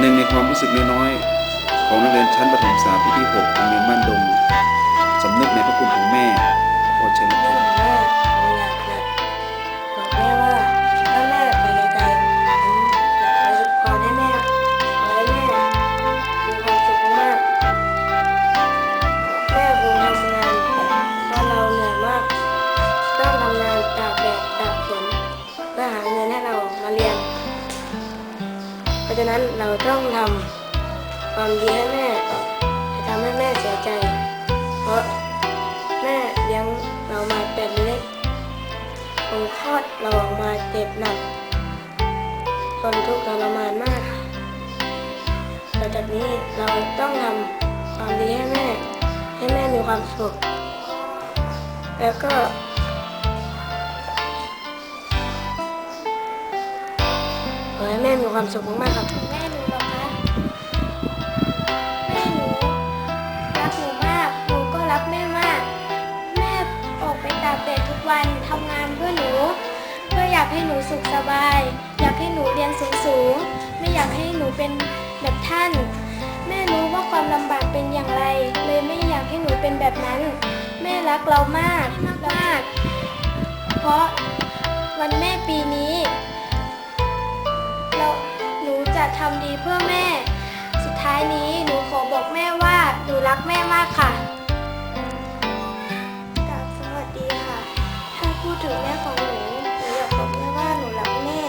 หนึ่งในความรู้สึกน้อยๆของนักเรียนชั้นประถมศึกษาปีที่6โรงเรียนบ้านดงสำนึกในพระคุณของแม่ขอเชิญครับแม่อยาก ฉะนั้นเราต้องทำความดีให้แม่จะทำให้แม่เสียใจ เพราะแม่เลี้ยงเรามาแต่เล็กคงคลอดเราออกมาเจ็บหนักทนทุกข์ทรมานมากต่จากนี้เราต้องทำความดีให้แม่ ให้แม่มีความสุข แล้วก็ ม่มีความสุขมากๆครับ แม่หนูหรอคะแม่หนูรักหนูมากหนูก็รักแม่มาก แม่ออกไปตากแดดทุกวันทำงานเพื่อหนู เพื่ออยากให้หนูสุขสบาย อยากให้หนูเรียนสูงๆไม่อยากให้หนูเป็นแบบท่าน แม่รู้ว่าความลำบากเป็นอย่างไร เลยไม่อยากให้หนูเป็นแบบนั้น แม่รักเรามากมากๆเพราะวันแม่ปีนี้ ทำดีเพื่อแม่ สุดท้ายนี้หนูขอบอกแม่ว่าหนูรักแม่มากค่ะกราบสวัสดีค่ะ ถ้าพูดถึงแม่ของหนูหนูอยากบอกแม่ว่าหนูรักแม่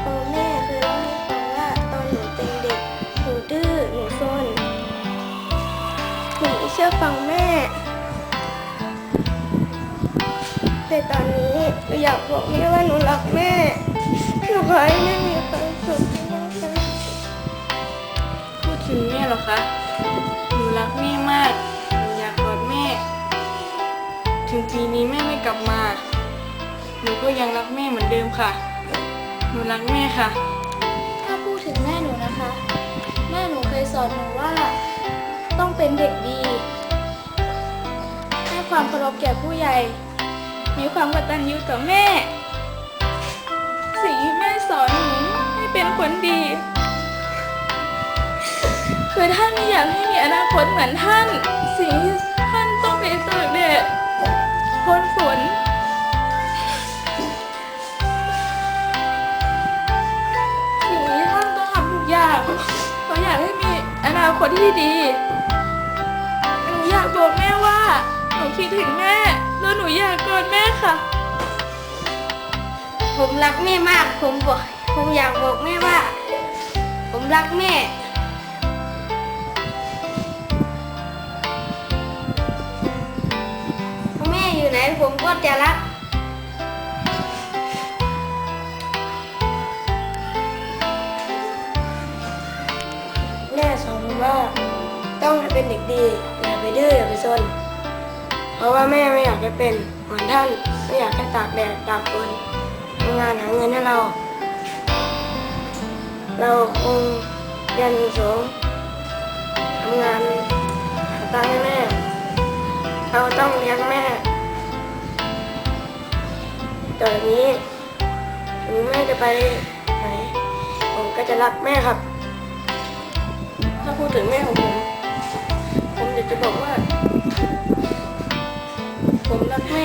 เพราะแม่เคยเล่าให้ฟังว่าตอนหนูเป็นเด็กหนูดื้อหนูซนหนูไม่เชื่อฟังแม่ แต่ตอนนี้หนูอยากบอกแม่ว่าหนูรักแม่หนูขอให้แม่มี ถึงแม่หรอคะหนูรักแม่มากหนูอยากกอดแม่ ถึงปีนี้แม่ไม่กลับมาหนูก็ยังรักแม่เหมือนเดิมค่ะ หนูรักแม่ค่ะ ถ้าพูดถึงแม่หนูนะคะ แม่หนูเคยสอนหนูว่าต้องเป็นเด็กดีให้ความเคารพแก่ผู้ใหญ่ มีความกตัญญูต่อแม่ สิ่งที่แม่สอนหนูให้เป็นคนดี คือท่านไม่อยากให้มีอนาคตเหมือนท่าน สิ่งที่ท่านต้องไปตากแดดพ้นฝน สิ่งนี้ท่านต้องทำทุกอย่างเพราะอยากให้มีอนาคตที่ดี หนูอยากบอกแม่ว่า หนูคิดถึงแม่ แล้วหนูอยากกอดแม่ค่ะ ผมรักแม่มาก ผมบอก ผมอยากบอกแม่ว่า ผมรักแม่ ผมก็จะรักแม่สอนผมว่าต้องเป็นเด็กดีอย่าไปดื้ออย่าไปซนเพราะว่าแม่ไม่อยากจะเป็นเหมือนท่านไม่อยากแค่ตากแดดตากฝนทำงานหาเงินให้เรา เราคงเรียนสูงทำงานหาตังค์ให้แม่เราต้องเลี้ยง ต่อจากนี้ถึงแม่จะไปไหนผมก็จะรักแม่ครับ ถ้าพูดถึงแม่ของผม ผมอยากจะบอกว่า ผมรักแม่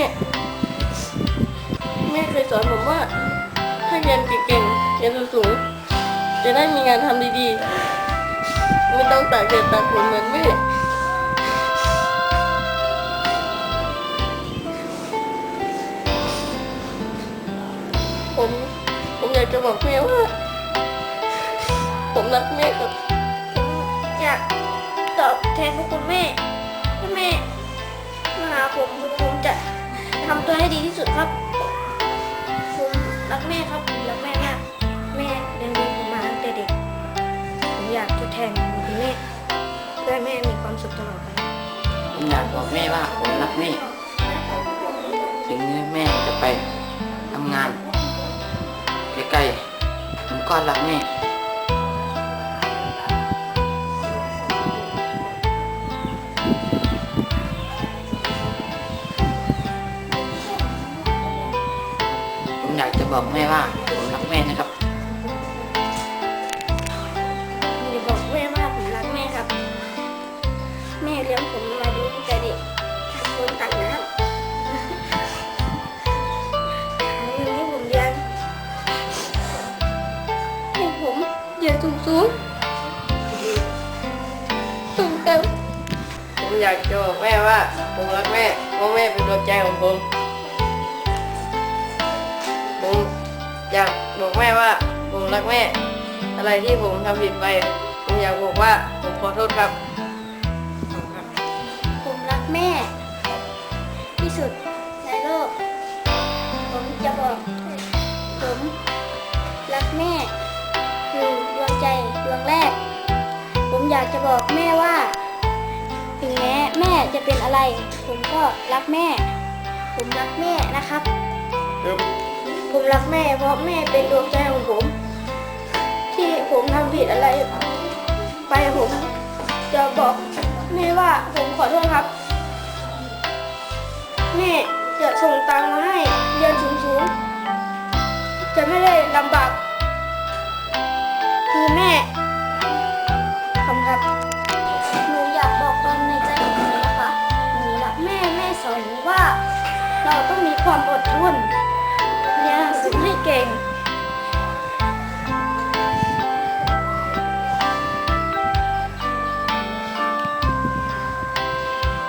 แม่เคยสอนผมว่าให้เรียนเก่งๆเรียนสูงๆจะได้มีงานทำดีๆ ไม่ต้องตากแดดตากฝนเหมือนแม่ ผมผมอยากจะบอกแม่ว่า ผมรักแม่ครับอยากตอบแทนพวกคุณแม่ถ้าแม่มาหาผมผมจะทำตัวให้ดีที่สุดครับ ผมรักแม่ครับผมรักแม่มากแม่เลี้ยงดูผมมาตั้งแต่เด็ก ผมอยากทดแทนคุณแม่เพื่อให้แม่มีความสุขตลอดไปผมอยากบอกแม่ว่าผมรักแม่ถึงแม่จะไปทำงาน ไปใกล้ผมก้อนหลังนี่ผมอยากจะบอกแม่ว่าผมรักแม่นะครับผมบอกแม่ว่าผมรักแม่ครับ แม่เลี้ยงผมมา ผมอยากจะบอกแม่ว่า ผมรักแม่เพราะแม่เป็นดวงใจของผม ผมอยากบอกแม่ว่า ผมรักแม่ อะไรที่ผมทำผิดไป ผมอยากบอกว่าผมขอโทษครับ บอกแม่ว่า ถึงแม้แม่จะเป็นอะไร ผมก็รักแม่ ผมรักแม่นะครับ ผมรักแม่ เพราะแม่เป็นดวงใจของผม ที่ผมทำผิดอะไร ไปผมจะบอกแม่ว่าผมขอโทษครับ แม่จะส่งตังค์มาให้เรียนสูงๆ จะไม่ได้ลำบาก คือแม่ ความอดทนเรียนหนังสือให้เก่ง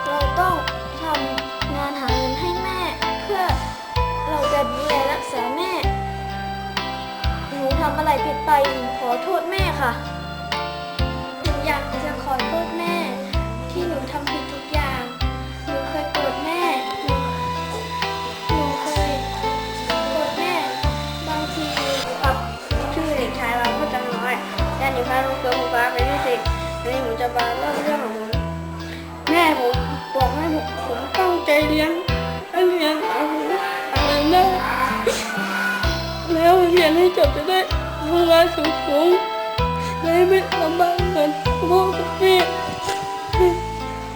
เราต้องทำงานหาเงินให้แม่ เพื่อเราจะดูแลรักษาแม่ หนูทำอะไรผิดไปหนูขอโทษแม่ค่ะ จะมาเล่าเรื่องของผมแม่ผมบอกให้ผมผมตั้งใจเรียนให้เรียนหาผมหานได้แล้วเรียนให้จบจะได้ทำงานสูงๆและไม่ลำบากเหมือนพ่อกับแม่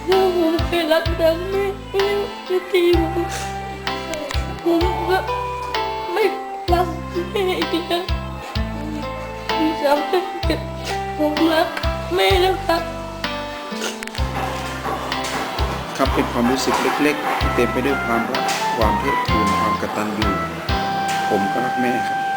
แล้วผมเคยรักดังแม่ไม่ไม่ตีผมผมก็ไม่รักแม่อีกแล้วที่ทำให้ผมรักแม่นะครับ ครับเป็นความรู้สึกเล็กๆที่เต็มไปด้วยความรักความเทิดทูนความกตัญญูผมก็รักแม่ครับ